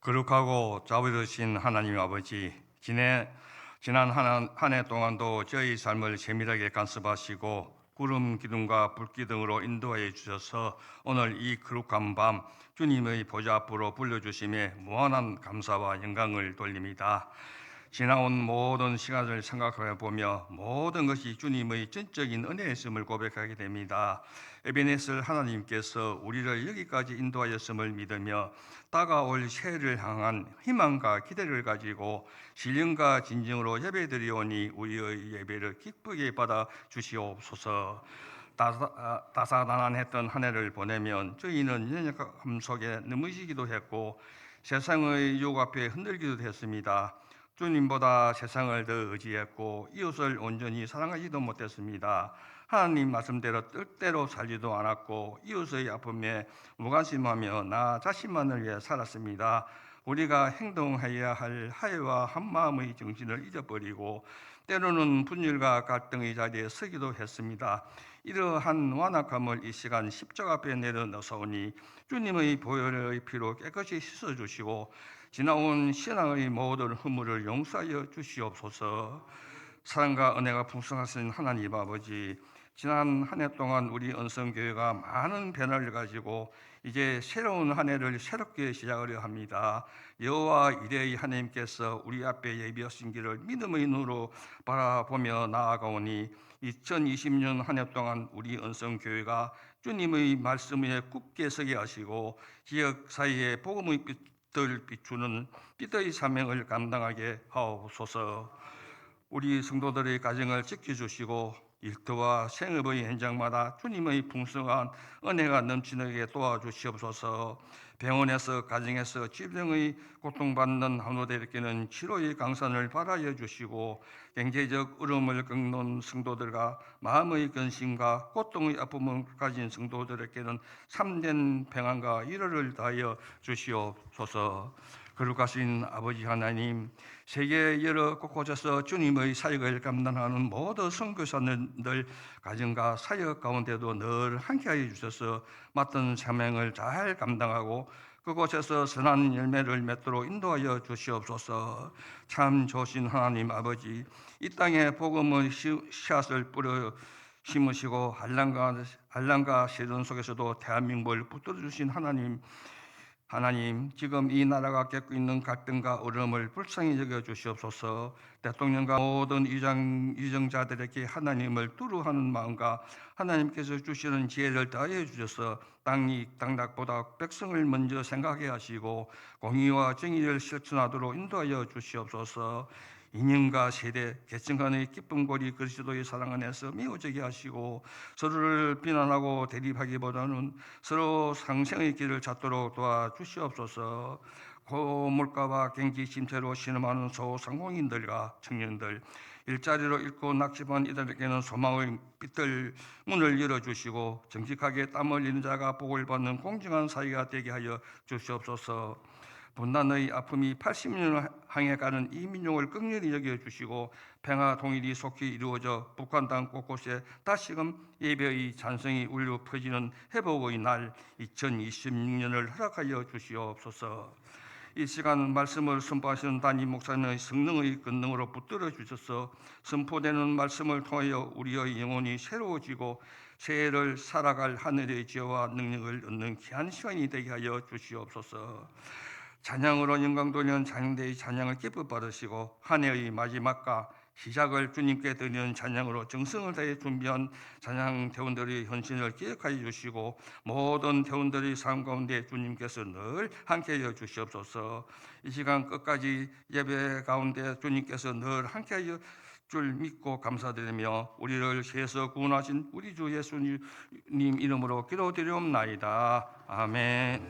거룩하고 자비로우신 하나님 아버지, 지난 한 해 동안도 저희 삶을 세밀하게 간섭하시고 구름 기둥과 불기 등으로 인도하여 주셔서 오늘 이 거룩한 밤 주님의 보좌 앞으로 불러주심에 무한한 감사와 영광을 돌립니다. 지나온 모든 시간을 생각해 보며 모든 것이 주님의 전적인 은혜였음을 고백하게 됩니다. 에베네스 하나님께서 우리를 여기까지 인도하였음을 믿으며 다가올 새해를 향한 희망과 기대를 가지고 신령과 진정으로 예배드리오니 우리의 예배를 기쁘게 받아 주시옵소서. 다사- 아, 다사다난했던 한 해를 보내면 저희는 연약함 속에 넘어지기도 했고 세상의 유혹 앞에 흔들기도 했습니다. 주님보다 세상을 더 의지했고 이웃을 온전히 사랑하지도 못했습니다. 하나님 말씀대로 뜻대로 살지도 않았고 이웃의 아픔에 무관심하며 나 자신만을 위해 살았습니다. 우리가 행동해야 할 하해와 한마음의 정신을 잊어버리고 때로는 분열과 갈등의 자리에 서기도 했습니다. 이러한 완악함을 이 시간 십자가 앞에 내려놓사오니 주님의 보혈의 피로 깨끗이 씻어주시고 지나온 신앙의 모든 허물을 용서하여 주시옵소서. 사랑과 은혜가 풍성하신 하나님 아버지, 지난 한 해 동안 우리 언성교회가 많은 변화를 가지고 이제 새로운 한 해를 새롭게 시작하려 합니다. 여호와 이레의 하나님께서 우리 앞에 예비하신 길을 믿음의 눈으로 바라보며 나아가오니 2020년 한 해 동안 우리 언성교회가 주님의 말씀에 굳게 서게 하시고 지역 사이에 복음의 빛을 비추는 빛의 사명을 감당하게 하옵소서. 우리 성도들의 가정을 지켜주시고 일터와 생업의 현장마다 주님의 풍성한 은혜가 넘치게 도와주시옵소서. 병원에서 가정에서 질병의 고통받는 한우들에게는 치료의 강산을 발하여 주시고 경제적 어려움을 겪는 성도들과 마음의 근심과 고통의 아픔을 가진 성도들에게는 참된 평안과 위로를 다하여 주시옵소서. 거룩하신 아버지 하나님, 세계 여러 곳곳에서 주님의 사역을 감당하는 모든 선교사님들 가정과 사역 가운데도 늘 함께하여 주셔서 맡은 사명을 잘 감당하고 그곳에서 선한 열매를 맺도록 인도하여 주시옵소서. 참 좋으신 하나님 아버지, 이 땅에 복음의 씨- 씨앗을 뿌려 심으시고 한란과 한란과 시련 속에서도 대한민국을 붙들어 주신 하나님 하나님, 지금 이 나라가 겪고 있는 갈등과 어려움을 불쌍히 여겨 주시옵소서. 대통령과 모든 위장, 위정자들에게 하나님을 두루하는 마음과 하나님께서 주시는 지혜를 다해 주셔서 땅이 땅락보다 백성을 먼저 생각해 하시고 공의와 정의를 실천하도록 인도하여 주시옵소서. 이념과 세대, 계층 간의 기쁨 고리 그리스도의 사랑 안에서 미워지게 하시고 서로를 비난하고 대립하기보다는 서로 상생의 길을 찾도록 도와주시옵소서. 고물가와 경기 침체로 신음하는 소상공인들과 청년들 일자리로 잃고 낙심한 이들에게는 소망의 빛들 문을 열어주시고 정직하게 땀 흘리는 자가 복을 받는 공정한 사회가 되게 하여 주시옵소서. 분단의 아픔이 80년을 향해 가는 이 민족을 극렬히 여겨 주시고 평화 통일이 속히 이루어져 북한 땅 곳곳에 다시금 예배의 잔성이 울려 퍼지는 회복의 날 2026년을 허락하여 주시옵소서. 이 시간 말씀을 선포하시는 담임 목사님의 성령의 권능으로 붙들어 주셔서 선포되는 말씀을 통하여 우리의 영혼이 새로워지고 새해를 살아갈 하늘의 지혜와 능력을 얻는 귀한 시간이 되게 하여 주시옵소서. 찬양으로 영광 돌리는 찬양대의 찬양을 기뻐 받으시고 한 해의 마지막과 시작을 주님께 드리는 찬양으로 정성을 다해 준비한 찬양 대원들의 헌신을 기억하여 주시고 모든 대원들의 삶 가운데 주님께서 늘 함께하여 주시옵소서. 이 시간 끝까지 예배 가운데 주님께서 늘 함께하여 줄 믿고 감사드리며 우리를 세서 구원하신 우리 주 예수님 이름으로 기도드리옵나이다. 아멘.